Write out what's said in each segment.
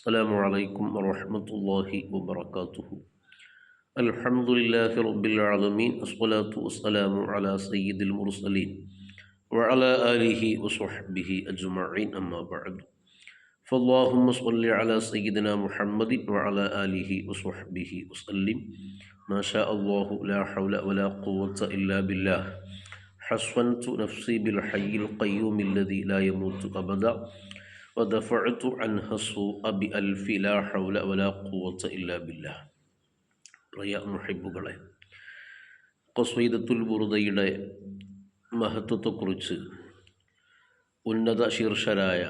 السلام عليكم ورحمة الله وبركاته. الحمد لله رب العالمين الصلاة والسلام على سيد المرسلين وعلى آله وصحبه أجمعين أما بعد. فاللهم صل على سيدنا محمد وعلى آله وصحبه وسلم. ما شاء الله لا حول ولا قوة إلا بالله. حصنت نفسي بالحي القيوم الذي لا يموت أبدا. ودفعت عنها السوء بألف لا حول ولا قوة إلا بالله പ്രിയ മുഹിബുകളെ കൊസ്വീദത്തുൽ ബുറുദയുടെ മഹത്വത്തെക്കുറിച്ച് ഉന്നത ശീർഷരായ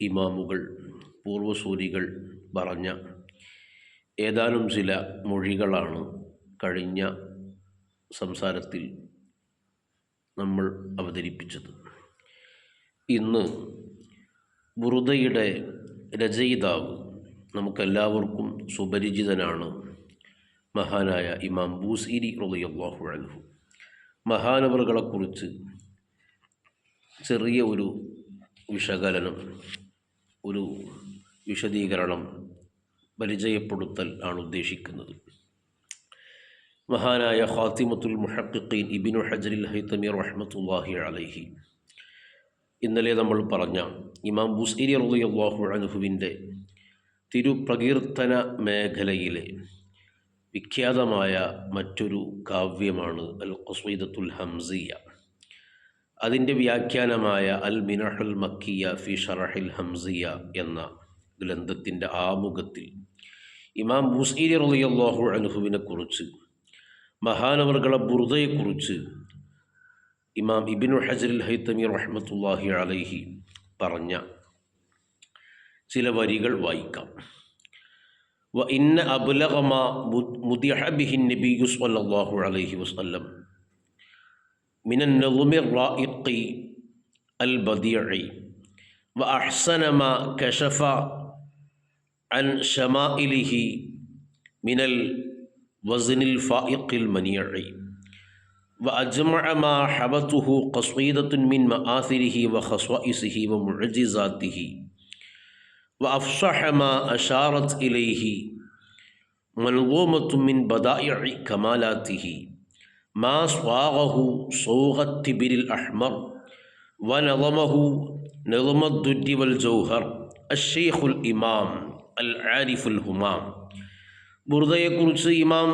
ഇമാമുകൾ പൂർവസൂരികൾ പറഞ്ഞ ഏതാനും ചില മൊഴികളാണ് കഴിഞ്ഞ സംസാരത്തിൽ നമ്മൾ അവതരിപ്പിച്ചത് ഇന്ന് ബുറുദയുടെ രചയിതാവ് നമുക്കെല്ലാവർക്കും സുപരിചിതനാണ് മഹാനായ ഇമാം ബൂസീരി റളിയല്ലാഹു അൻഹു. മഹാനവറുകളെക്കുറിച്ച് ചെറിയ ഒരു വിശകലനം ഒരു വിശദീകരണം പരിചയപ്പെടുത്തൽ ആണ് ഉദ്ദേശിക്കുന്നത്. മഹാനായ ഖാത്തിമത്തുൽ മുഹഖിഖീൻ ഇബിനു ഹജറിൽ ഹൈത്തമി റഹ്മത്തുല്ലാഹി അലൈഹി ഇന്നലെ നമ്മൾ പറഞ്ഞ ഇമാം ബുസീരി അള്ളാഹു അൻഹുവിന്റെ തിരുപ്രകീർത്തന മേഖലയിലെ വിഖ്യാതമായ മറ്റൊരു കാവ്യമാണ് അൽ ഖസ്വീദത്തുൽ ഹംസിയ. അതിന്റെ വ്യാഖ്യാനമായ അൽ മിനഹുൽ മക്കിയ ഫി ഷറഹിൽ ഹംസിയ എന്ന ഗ്രന്ഥത്തിന്റെ ആമുഖത്തിൽ ഇമാം ബുസൈരി റളിയല്ലാഹു അൻഹുവിനെ കുറിച്ച് മഹാനവർകളെ ബുറുദയെക്കുറിച്ച് ഇമാം ഇബിനു ഹജറിൽ ഹൈത്തമി റഹ്മത്തുല്ലാഹി അലൈഹി പറഞ്ഞ ചില വരികൾ വായിക്കാം വ ഇന്ന അബുലഗമ മുദിഹ ബിഹിൻ നബിയു സ്വല്ലല്ലാഹു അലൈഹി വസല്ലം من النظم الرائق البديع وأحسن ما كشف عن شمائله من الوزن الفائق المنيع ഹബത്തുഹു ഖസീദത്തുൻ മിൻ മആസിരിഹി വ ഖസ്വഇസിഹി വ മുഅജിസാത്തിഹി വ അഫ്സഹ മാ അഷാറത് ഇലൈഹി മൽഗൂമത്തും മിൻ ബദാഇഇ കമാലാത്തിഹി മാ സ്വാഗഹു സൗഗത്ത് ബിരിൽ അഹ്മർ വ നളമഹു നളമദ്ദുജി വൽ ജൗഹർ അഷ്ഷൈഖുൽ ഇമാം അൽ ആരിഫുൽ ഹുമാം ബുർദയെക്കുറിച്ച് ഇമാം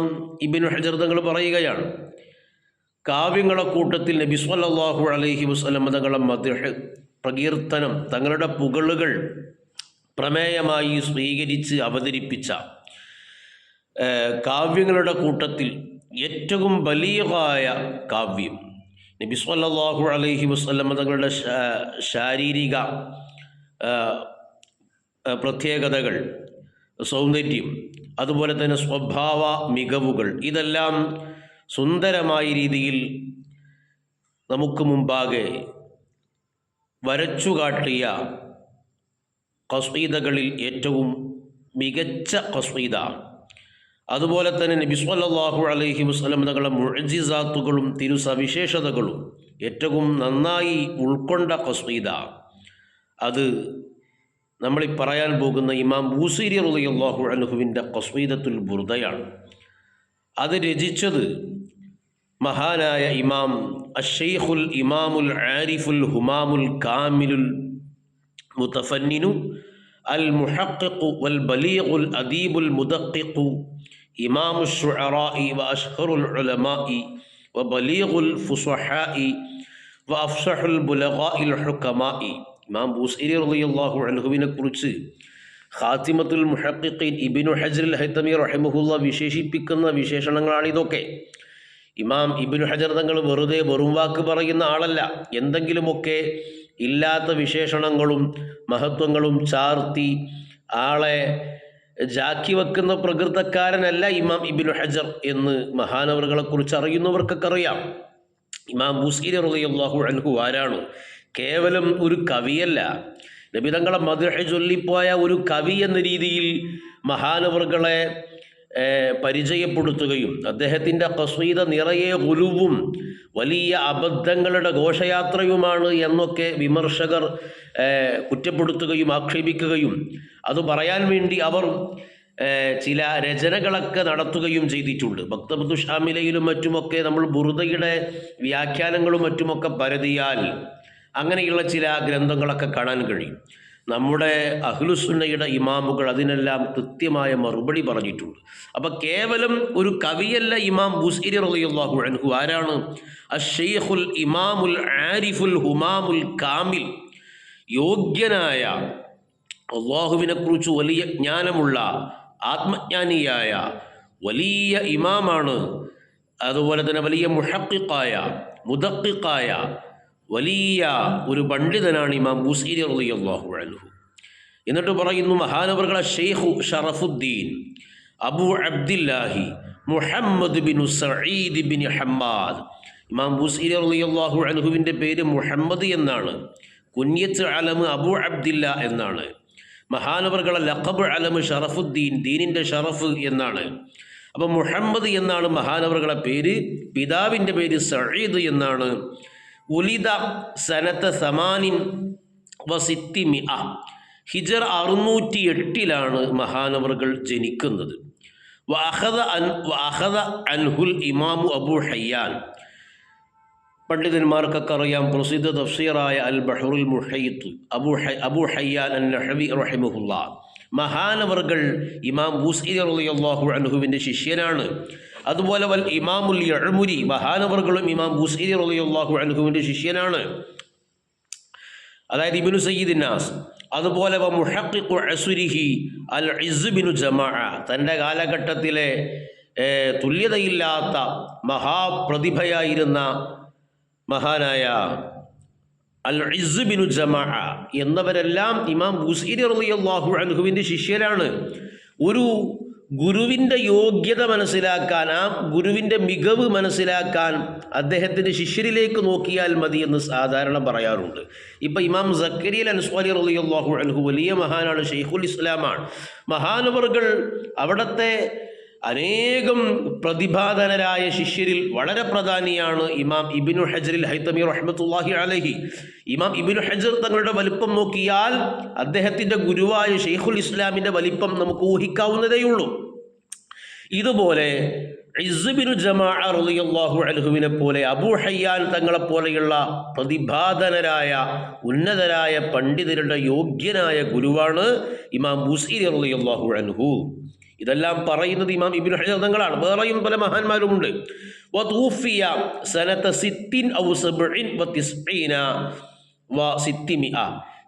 ഇബിൻ ഹജർ തങ്ങൾ പറയുകയാണ് കാവ്യങ്ങളെ കൂട്ടത്തിൽ നബി സല്ലല്ലാഹു അലൈഹി വസ്ലം തങ്ങളെ മദ്ഹ പ്രകീർത്തനം തങ്ങളുടെ പുകളുകൾ പ്രമേയമായി സ്വീകരിച്ച് അവതരിപ്പിച്ച കാവ്യങ്ങളുടെ കൂട്ടത്തിൽ ഏറ്റവും വലിയതായ കാവ്യം നബി സല്ലല്ലാഹു അലൈഹി വസ്ലം തങ്ങളുടെ ശാരീരിക പ്രത്യേകതകൾ സൗന്ദര്യം അതുപോലെ തന്നെ സ്വഭാവ മികവുകൾ ഇതെല്ലാം സുന്ദരമായ രീതിയിൽ നമുക്ക് മുമ്പാകെ വരച്ചു കാട്ടിയ കസ്വീതകളിൽ ഏറ്റവും മികച്ച കസ്വീത അതുപോലെ തന്നെ നബി സല്ലല്ലാഹു അലൈഹി വസല്ലം തങ്ങളുടെ മുഴജിസാത്തുകളും തിരുസവിശേഷതകളും ഏറ്റവും നന്നായി ഉൾക്കൊണ്ട കസ്വീത അത് നമ്മളീ പറയാൻ പോകുന്ന ഇമാം ബൂസീരി റളിയല്ലാഹു അൻഹുവിന്റെ കസ്വീദത്തുൽ ബുർദയാണ്. അത് രചിച്ചത് മഹാനായ ഇമാം അഷെയ്ഖുൽ ഇമാമുൽ ആരിഫുൽ ഹുമാമുൽ കാമിലുൽ മുത്തഫന്നിനു അൽ മുഹഖിഖു വൽ ബലീഗുൽ അദീബുൽ മുദഖിഖു ഇമാമു الشعراء وأشهر العلماء وبليغ الفصحاء وأفصح البلغاء الحكماء ഇമാം ബൂസൈരി റളിയല്ലാഹു അൻഹുവിനെ കുറിച്ച് ഖാത്തിമത്തുൽ മുഹഖിഖീൻ ഇബ്നു ഹജറുൽ ഹൈതമി റഹിമഹുല്ല വിശേഷിപ്പിക്കുന്ന വിശേഷണങ്ങളാണ് ഇതൊക്കെ ഇമാം ഇബ്നു ഹജർ തങ്ങൾ വെറുതെ വെറും വാക്ക് പറയുന്ന ആളല്ല. എന്തെങ്കിലുമൊക്കെ ഇല്ലാത്ത വിശേഷണങ്ങളും മഹത്വങ്ങളും ചാർത്തി ആളെ ജാക്കി വെക്കുന്ന പ്രകൃതക്കാരനല്ല ഇമാം ഇബ്നു ഹജർ എന്ന് മഹാനവറുകളെ കുറിച്ച് അറിയുന്നവർക്കൊക്കെ അറിയാം. ഇമാം ബുസീർ റളിയല്ലാഹു അൻഹു ആരാണ്? കേവലം ഒരു കവിയല്ല. നബിതങ്ങളെ മധുഹ ചൊല്ലിപ്പോയ ഒരു കവി എന്ന രീതിയിൽ മഹാനവറുകളെ പരിചയപ്പെടുത്തുകയും അദ്ദേഹത്തിന്റെ കസീത നിറയെ ഗുലുവും വലിയ അബദ്ധങ്ങളുടെ ഘോഷയാത്രയുമാണ് എന്നൊക്കെ വിമർശകർ കുറ്റപ്പെടുത്തുകയും ആക്ഷേപിക്കുകയും അത് പറയാൻ വേണ്ടി അവർ ചില രചനകളൊക്കെ നടത്തുകയും ചെയ്തിട്ടുണ്ട്. ഭക്തബുദ്ധു ഷാമിലയിലും മറ്റുമൊക്കെ നമ്മൾ ബുറുദയുടെ വ്യാഖ്യാനങ്ങളും മറ്റുമൊക്കെ പരതിയാൽ അങ്ങനെയുള്ള ചില ഗ്രന്ഥങ്ങളൊക്കെ കാണാൻ കഴിയും. നമ്മുടെ അഹ്ലുസുന്നയുടെ ഇമാമുകൾ അതിനെല്ലാം കൃത്യമായ മറുപടി പറഞ്ഞിട്ടുണ്ട്. അപ്പം കേവലം ഒരു കവിയല്ല ഇമാം ബുസ്ഇരി റളിയല്ലാഹു അൻഹു. ആരാണ്? അഷെയ്ഖുൽ ഇമാമുൽ ആരിഫുൽ ഹുമാമുൽ കാമിൽ. യോഗ്യനായ അള്ളാഹുവിനെക്കുറിച്ച് വലിയ ജ്ഞാനമുള്ള ആത്മജ്ഞാനിയായ വലിയ ഇമാമാണ്. അതുപോലെ തന്നെ വലിയ മുഹക്കിക്കായ മുദക്കിക്കായ വലിയ ഒരു പണ്ഡിതനാണ് ഇമാം ബുസീരി അള്ളാഹു അൻഹു. എന്നിട്ട് പറയുന്നു മഹാനവർകളെ Sheikh Sharafuddin Abu Abdillahi Muhammad bin Saeed bin Hammad. Imam Busiri അള്ളാഹു അലഹുവിന്റെ പേര് മുഹമ്മദ് എന്നാണ്. കുഞ്ഞത്ത് അലമ് അബു അബ്ദില്ല എന്നാണ്. മഹാനവറുകളെ ലഖബ് അലമ് ഷറഫുദ്ദീൻ ദീനിന്റെ ഷറഫ് എന്നാണ്. അപ്പം മുഹമ്മദ് എന്നാണ് മഹാനവറുകളെ പേര് പിതാവിന്റെ പേര് സഈദ് എന്നാണ്. ഉലിത സനത്ത സമാനിൻ വസിത്തിമി അ ഹിജർ അറുന്നൂറ്റി എട്ടിലാണ് മഹാനവറുകൾ ജനിക്കുന്നത്. വഅഖദ അൻ വഅഖദ അൻഹുൽ ഇമാമു അബു ഹയ്യാൻ പണ്ഡിതന്മാർക്കൊക്കെ അറിയാം പ്രസിദ്ധ തഫ്സീറായ അൽ ബഹറുൽ മുഹയ്ത്ത് അബു അബു ഹയ്യാൻ അൽ നഹബി റഹിമുല്ല മഹാനവർകൾ ഇമാം ബൂസി അള്ളാഹു അൻഹുവിന്റെ ശിഷ്യനാണ്. അതുപോലെ വൽ ഇമാമുൽ യഅ്മുരി മഹാനവർകളും ഇമാം ബുസൈരി റളിയല്ലാഹു അൻഹുവിന്റെ ശിഷ്യനാണ്. അതായത് ഇബിനു സയ്യിദ് നാസ്. അതുപോലെ അസുരിഹി അൽ ഇസ് ജമാഅ. ജമാ തന്റെ കാലഘട്ടത്തിലെ തുല്യതയില്ലാത്ത മഹാപ്രതിഭയായിരുന്ന മഹാനായ അൽ ഇസ് ജമാഅ ജമാ എന്നവരെല്ലാം ഇമാം ബുസീരി റളിയല്ലാഹു അൻഹുവിന്റെ ശിഷ്യരാണ്. ഒരു ഗുരുവിന്റെ യോഗ്യത മനസ്സിലാക്കാൻ ആ ഗുരുവിന്റെ മികവ് മനസ്സിലാക്കാൻ അദ്ദേഹത്തിന്റെ ശിഷ്യരിലേക്ക് നോക്കിയാൽ മതി എന്ന് സാധാരണ പറയാറുണ്ട്. ഇപ്പം ഇമാം സക്കരിയൽ അൻസ്വാലി റളിയല്ലാഹു അൻഹു വലിയ മഹാനാണ് ഷെയ്ഖുൽ ഇസ്ലാമാണ്. മഹാനവറുകൾ അവിടുത്തെ അനേകം പ്രതിഭാധനരായ ശിഷ്യരിൽ വളരെ പ്രധാനിയാണ് ഇമാം ഇബിനു ഹജറിൽ ഹൈതമി റഹ്മത്തുല്ലാഹി അലഹി. ഇമാം ഇബിനു ഹജർ തങ്ങളുടെ വലിപ്പം നോക്കിയാൽ അദ്ദേഹത്തിന്റെ ഗുരുവായ ഷെയ്ഖുൽ ഇസ്ലാമിന്റെ വലിപ്പം നമുക്ക് ഊഹിക്കാവുന്നതേയുള്ളൂ. ഇതുപോലെ ഇസ്ബിനു പോലെ അബൂ ഹയ്യാൻ തങ്ങളെ പോലെയുള്ള പ്രതിഭാതനരായ ഉന്നതരായ പണ്ഡിതരുടെ യോഗ്യനായ ഗുരുവാണ് ഇമാം ബുസീരി റളിയല്ലാഹു അൻഹു. ഇതെല്ലാം പറയുന്നത് ഇമാം ഇബിൻ ഹജർ തങ്ങളാണ്. വേറെയും പല മഹാന്മാരുമുണ്ട്. വതൂഫിയ സിത്തിൻ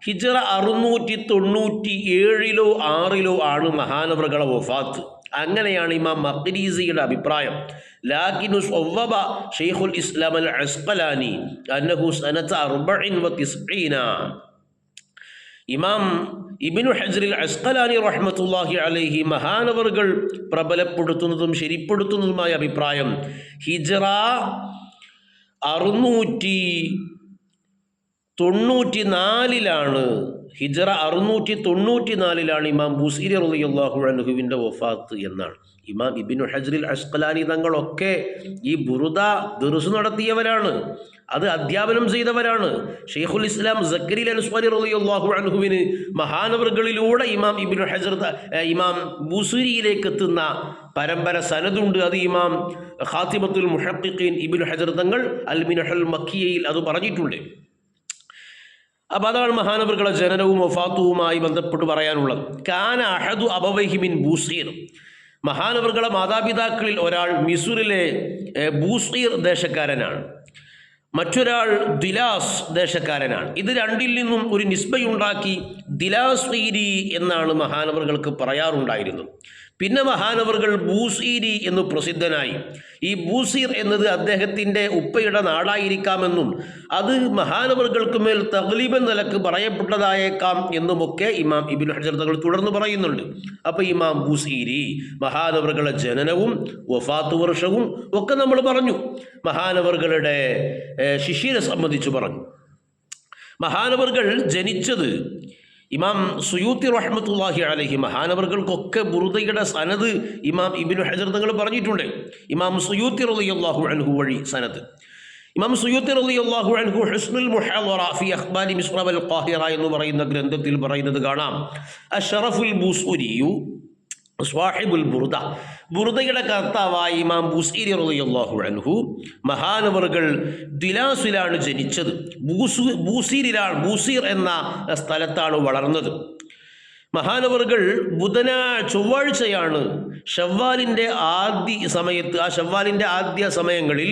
ഹിജ്റ അറുന്നൂറ്റി തൊണ്ണൂറ്റി ഏഴിലോ ആറിലോ ആണ് മഹാനവറുകളെ വഫാത്ത്. അങ്ങനെയാണ് ഇമാം മഖ്രീസിയുടെ അഭിപ്രായം. ലാക്കിനു ഒവ്വബ ഷെയ്ഖുൽ ഇസ്ലാം അൽ അസ്ഖലാനി അന്നഹു സനത അർബഇൻ വതിസ്ഈന ഇമാം ഇബിനു ഹജ്റിൽ അസ്കലാനി റഹ്മത്തുല്ലാഹി അലൈഹി മഹാനവറുകൾ പ്രബലപ്പെടുത്തുന്നതും ശരിപ്പെടുത്തുന്നതുമായ അഭിപ്രായം. ഹിജറ അറുന്നൂറ്റി തൊണ്ണൂറ്റി നാലിലാണ് ഹിജറ അറുന്നൂറ്റി തൊണ്ണൂറ്റി നാലിലാണ് ഇമാം ബുസീരി റളിയല്ലാഹു അൻഹുവിന്റെ വഫാത്ത് എന്നാണ്. ഇമാം ഇബിനു ഹജ്റിൽ അഷ്കലാനി തങ്ങളൊക്കെ ഈ ബുറുദ ദുറുസ് നടത്തിയവരാണ്. അത് അധ്യാപനം ചെയ്തവരാണ്. ഷെയ്ഖുൽ ഇസ്ലാം സക്കരിൽ അൻസ്വാരി റളിയല്ലാഹു അൻഹുവിന് മഹാനവറുകളിലൂടെ ഇമാം ഇബിനു ഹജർ ഇമാം ബുസൂരിയിലേക്ക് എത്തുന്ന പരമ്പര സനതുണ്ട് അത് ഇമാം ഖാത്തിമത്തുൽ മുഹഖിഖീൻ ഇബിനു ഹജർ തങ്ങൾ അൽ മിനഹൽ മക്കിയയിൽ അത് പറഞ്ഞിട്ടുണ്ട്. അപ്പോൾ അതാണ് മഹാനവറുകളെ ജനനവും വഫാത്തുവുമായി ബന്ധപ്പെട്ട് പറയാനുള്ളത്. കാന അഹദു അബവഹിമിൻ ബൂസീർ. മഹാനവറുകളെ മാതാപിതാക്കളിൽ ഒരാൾ മിസൂറിലെ ബൂസീർ ദേശക്കാരനാണ്. മറ്റൊരാൾ ദിലാസ് ദേശക്കാരനാണ്. ഇത് രണ്ടിൽ നിന്നും ഒരു നിസ്ബയുണ്ടാക്കി ദിലാസ്വീരി എന്നാണ് മഹാനവറുകൾക്ക് പറയാറുണ്ടായിരുന്നത്. പിന്നെ മഹാനവറുകൾ ബൂസീരി എന്ന് പ്രസിദ്ധനായി. ഈ ബൂസീർ എന്നത് അദ്ദേഹത്തിന്റെ ഉപ്പയുടെ നാടായിരിക്കാമെന്നും അത് മഹാനവറുകൾക്ക് മേൽ തഗ്ലീബൻ നിലയ്ക്ക് പറയപ്പെട്ടതായേക്കാം എന്നുമൊക്കെ ഇമാം ഇബിൻ ഹജർ തങ്ങൾ തുടർന്ന് പറയുന്നുണ്ട്. അപ്പോൾ ഇമാം ബൂസീരി മഹാനവറുകളുടെ ജനനവും വഫാത്ത് വർഷവും ഒക്കെ നമ്മൾ പറഞ്ഞു. മഹാനവറുകളുടെ ശിഷ്യനെ സംബന്ധിച്ച് പറഞ്ഞു. മഹാനവറുകൾ ജനിച്ചത് ഇമാം സുയൂത്തി റഹ്മത്തുല്ലാഹി അലഹി മഹാനവർകൾക്കൊക്കെ ബുറുദയുടെ സനത് ഇമാം ഇബിനു ഹജർ തങ്ങൾ പറഞ്ഞിട്ടുണ്ട്. ഇമാം സുയൂത്തി റളിയല്ലാഹു അൻഹു വഴി സനത് ഇമാം സുയൂത്തി റളിയല്ലാഹു അൻഹു ഹുസ്നുൽ മുഹവറ ഫി അഖ്ബാലി മിസ്റബ് അൽ ഖാഹിറ എന്ന് പറയുന്ന ഗ്രന്ഥത്തിൽ പറയുന്നത് കാണാം. അഷറഫുൽ ബൂസൂരിയു സ്വാഹിബുൽ ബുറുദ ബുറുദയുടെ കർത്താവായ ഇമാം ബുസീരി റളിയല്ലാഹു അൻഹു മഹാനവറുകൾ ദിലാസിലാണ് ജനിച്ചത്. ബൂസു ബൂസീരിലാണ് ബൂസീർ എന്ന സ്ഥലത്താണ് വളർന്നത്. മഹാനവറുകൾ ബുധനാ ചൊവ്വാഴ്ചയാണ് ഷവ്വാലിന്റെ ആദ്യ സമയത്ത് ആ ഷവ്വാലിന്റെ ആദ്യ സമയങ്ങളിൽ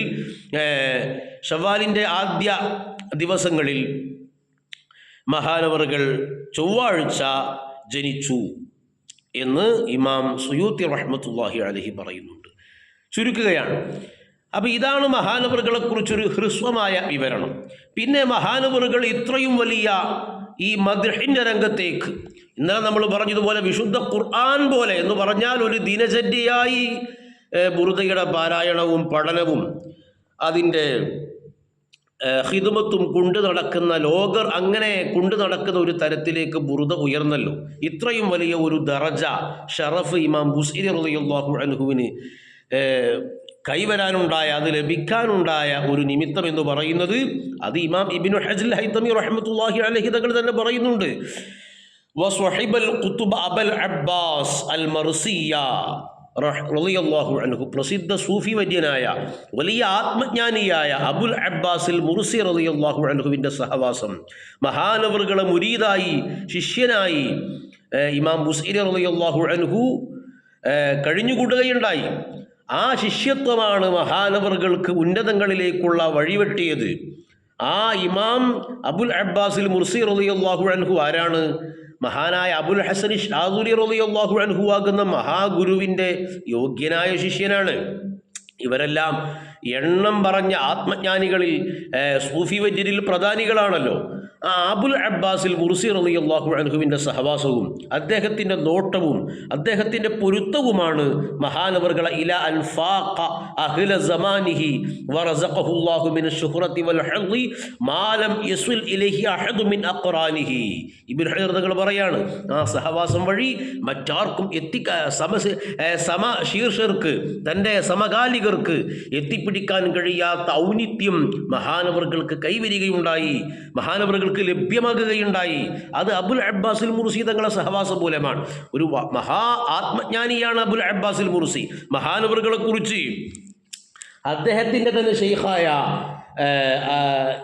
ഷവ്വാലിന്റെ ആദ്യ ദിവസങ്ങളിൽ മഹാനവറുകൾ ചൊവ്വാഴ്ച ജനിച്ചു. എന്ന് ഇമാം സുയൂത്തി റഹ്മത്തുല്ലാഹി അലഹി പറയുന്നുണ്ട്. ചുരുക്കുകയാണ്. അപ്പോൾ ഇതാണ് മഹാനവറുകളെക്കുറിച്ചൊരു ഹ്രസ്വമായ വിവരണം. പിന്നെ മഹാനവറുകൾ ഇത്രയും വലിയ ഈ മദ്ഹിന്റെ രംഗത്തേക്ക് ഇന്നലെ നമ്മൾ പറഞ്ഞതുപോലെ വിശുദ്ധ ഖുർആൻ പോലെ എന്ന് പറഞ്ഞാൽ ഒരു ദിനചര്യയായി ബുറുദയുടെ പാരായണവും പഠനവും അതിന്റെ ഹിദമത്തും കൊണ്ടു നടക്കുന്ന ലോകർ അങ്ങനെ കൊണ്ടു നടക്കുന്ന ഒരു തരത്തിലേക്ക് ബുറുദ ഉയർന്നല്ലോ. ഇത്രയും വലിയ ഒരു ദറജ ഷറഫ് ഇമാം ബുസീർ റളിയല്ലാഹു അൻഹുവിന് കൈവരാനുണ്ടായ അത് ലഭിക്കാനുണ്ടായ ഒരു നിമിത്തം എന്ന് പറയുന്നത് അത് ഇമാം ഇബിനു ഹജൽ ഹൈത്തമി റഹ്മത്തുല്ലാഹി അലഹി തങ്ങൾ തന്നെ പറയുന്നുണ്ട്. വസ്വഹിബൽ ഖുതുബ അബൽ അബ്ബാസ് അൽ മർസിയ. അൻഹു പ്രസിദ്ധ സൂഫി വര്യനായ വലിയ ആത്മജ്ഞാനിയായ അബുൽ അബ്ബാസിൽ മുർസി റളിയല്ലാഹു അൻഹുവിന്റെ സഹവാസം മഹാനവറുകളെ മുരീതായി ശിഷ്യനായി ഇമാം മുസീർ റളിയല്ലാഹു അൻഹു കഴിഞ്ഞുകൂടുകയുണ്ടായി. ആ ശിഷ്യത്വമാണ് മഹാനവറുകൾക്ക് ഉന്നതങ്ങളിലേക്കുള്ള വഴിവെട്ടിയത്. ആ ഇമാം അബുൽ അബ്ബാസിൽ മുർസി റളിയല്ലാഹു അൻഹു ആരാണ്? മഹാനായ അബുൽ ഹസൻ ഷാദുലി റളിയല്ലാഹു അൻഹുവാകുന്ന മഹാഗുരുവിന്റെ യോഗ്യനായ ശിഷ്യനാണ്. ഇവരെല്ലാം എണ്ണം പറഞ്ഞ ആത്മജ്ഞാനികളിൽ സൂഫി വജ്രിൽ പ്രധാനികളാണല്ലോ. അബുൽ അബ്ബാസിൽ മുർസി അള്ളാഹു അൻഹുവിന്റെ സഹവാസവും അദ്ദേഹത്തിന്റെ നോട്ടവും അദ്ദേഹത്തിന്റെ പൊരുത്തവുമാണ് മഹാനവർകളെ ഇല അൻഫാഖ അഹ്ല സമാനിഹി വറസഖഹുല്ലാഹു വൽ ഇലൈഹി അഹദു മിൻ ഇബ്നു പറയാണ് ആ സഹവാസം വഴി മറ്റാർക്കും എത്തി സമ സമ ശീർഷർക്ക് തന്റെ സമകാലികർക്ക് എത്തിപ്പിടിക്കാൻ കഴിയാത്ത ഔന്നിത്യം മഹാനവർകൾക്ക് കൈവരികയുണ്ടായി. മഹാനവറുകൾക്ക് ലഭ്യമാകുകയുണ്ടായി. അത് അബുൽ അബ്ബാസിൽ മുർസി തങ്ങളെ സഹവാസം മൂലമാണ്. ഒരു മഹാ ആത്മജ്ഞാനിയാണ് അബുൽ അബ്ബാസിൽ മുർസി. മഹാനവറുകളെ കുറിച്ച് അദ്ദേഹത്തിന്റെ തന്നെ ഷെയ്ഖായ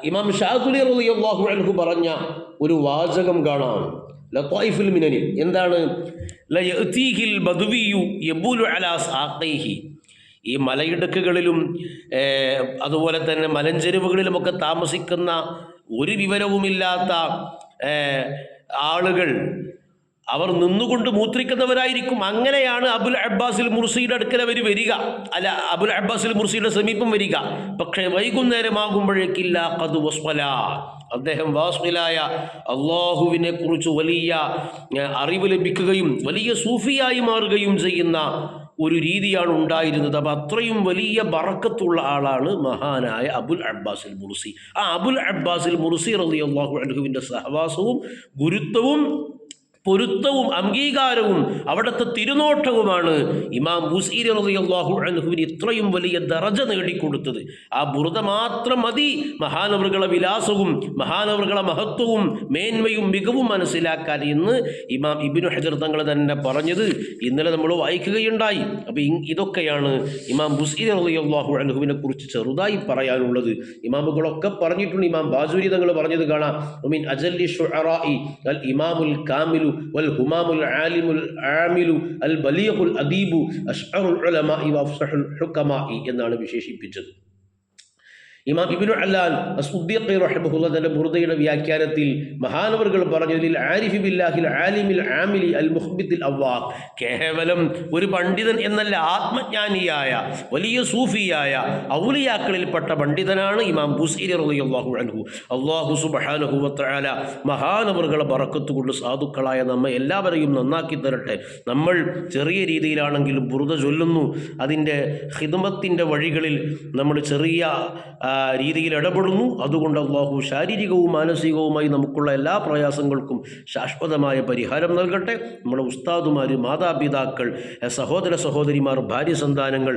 ഇമാം ഷാദുലി റളിയല്ലാഹു അൻഹു പറഞ്ഞ ഒരു വാചകം കാണാം. മിനനിൽ. എന്താണ്? യബൂലു അലാ ഈ മലയിടുക്കുകളിലും അതുപോലെ തന്നെ മലഞ്ചെരുവുകളിലുമൊക്കെ താമസിക്കുന്ന ഒരു വിവരവുമില്ലാത്ത ആളുകൾ അവർ നിന്നുകൊണ്ട് മൂത്രിക്കുന്നവരായിരിക്കും. അങ്ങനെയാണ് അബുൽ അബ്ബാസിൽ മുർസിയുടെ അടുക്കൽ അവർ വരിക. അല്ല അബുൽ അബ്ബാസിൽ മുർസിയുടെ സമീപം വരിക. പക്ഷേ വൈകുന്നേരമാകുമ്പോഴേക്കില്ല കതു വസ്മല അദ്ദേഹം വാസ്മിലായ അള്ളാഹുവിനെ കുറിച്ച് വലിയ അറിവ് ലഭിക്കുകയും വലിയ സൂഫിയായി മാറുകയും ചെയ്യുന്ന ഒരു രീതിയാണ് ഉണ്ടായിരുന്നത്. അപ്പം അത്രയും വലിയ ബറക്കത്തുള്ള ആളാണ് മഹാനായ അബുൽ അബ്ബാസിൽ മുർസി ആ അബുൽ അബ്ബാസിൽ മുർസി റളിയല്ലാഹു അലഹുവിന്റെ സഹവാസവും ഗുരുത്വവും പൊരുത്തവും അംഗീകാരവും അവിടുത്തെ തിരുനോട്ടവുമാണ് ഇമാം ബുസീർ റളിയല്ലാഹു അൻഹുവിന് ഇത്രയും വലിയ ദറജ നേടിക്കൊടുത്തത്. ആ ബുറുത മാത്രം മതി. മഹാനവറുകളെ വിലാസവും മഹാനവറുകളെ മഹത്വവും മേന്മയും മികവും മനസ്സിലാക്കാൻ ഇന്ന് ഇമാം ഇബിനു ഹജർ തങ്ങൾ തന്നെ പറഞ്ഞത് ഇന്നലെ നമ്മൾ വായിക്കുകയുണ്ടായി. അപ്പോൾ ഇതൊക്കെയാണ് ഇമാം ബുസീർ റളിയല്ലാഹു അൻഹുവിനെ കുറിച്ച് ചെറുതായി പറയാനുള്ളത്. ഇമാമുകളൊക്കെ പറഞ്ഞിട്ടുണ്ട്. ഇമാം ബാജൂരി തങ്ങൾ പറഞ്ഞത് കാണാം. അജല്ലി ഇമാമുൽ കാമിലു വൽ ഹുമാമുൽ ആലിമുൽ ആമിലു അൽ ബലീഖുൽ അദീബു അഷ്അറുൽ ഉലമാഇ എന്നാണ് വിശേഷിപ്പിച്ചത്. ഇമാം ഇബിനു അല്ലാൻ അസുദ്ദീഖി റഹിമഹുള്ള തന്റെ ബുറുദയുടെ വ്യാഖ്യാനത്തിൽ മഹാനവറുകൾ പറഞ്ഞതിൽ ആരിഫി ബില്ലാഹിൽ ആലിമിൽ ആമിലി അൽ മുഹ്ബിത്തിൽ അവ്വാഖ്. കേവലം ഒരു പണ്ഡിതൻ എന്നല്ല ആത്മജ്ഞാനിയായ വലിയ സൂഫിയായ ഔലിയാക്കളിൽപ്പെട്ട പണ്ഡിതനാണ് ഇമാം ബുസീരി റളിയല്ലാഹു അൻഹു. അള്ളാഹു സുബ്ഹാനഹു വതആല മഹാനവറുകളെ ബറക്കത്ത് കൊണ്ട് സാധുക്കളായ നമ്മെ എല്ലാവരെയും നന്നാക്കി തരട്ടെ. നമ്മൾ ചെറിയ രീതിയിലാണെങ്കിലും ബുർദ ചൊല്ലുന്നു. അതിന്റെ ഹിദമത്തിന്റെ വഴികളിൽ നമ്മൾ ചെറിയ രീതിയിൽ ഇടപെടുന്നു. അതുകൊണ്ട് അള്ളാഹു ശാരീരികവും മാനസികവുമായി നമുക്കുള്ള എല്ലാ പ്രയാസങ്ങൾക്കും ശാശ്വതമായ പരിഹാരം നൽകട്ടെ. നമ്മുടെ ഉസ്താദുമാർ മാതാപിതാക്കൾ സഹോദര സഹോദരിമാർ ഭാര്യ സന്താനങ്ങൾ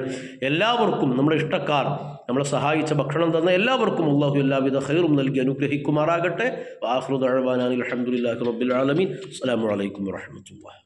എല്ലാവർക്കും നമ്മുടെ ഇഷ്ടക്കാർ നമ്മളെ സഹായിച്ച ഭക്ഷണം തന്ന എല്ലാവർക്കും അള്ളാഹു എല്ലാവിധ ഹൈറും നൽകി അനുഗ്രഹിക്കുമാറാകട്ടെ. ആഹ്റുദ് അഴവാനാൻ അലഹമുല്ലാഹി റബ്ബിൽ ആലമീൻ. അസ്സലാമു അലൈക്കും വറഹ്മത്തുള്ളാഹി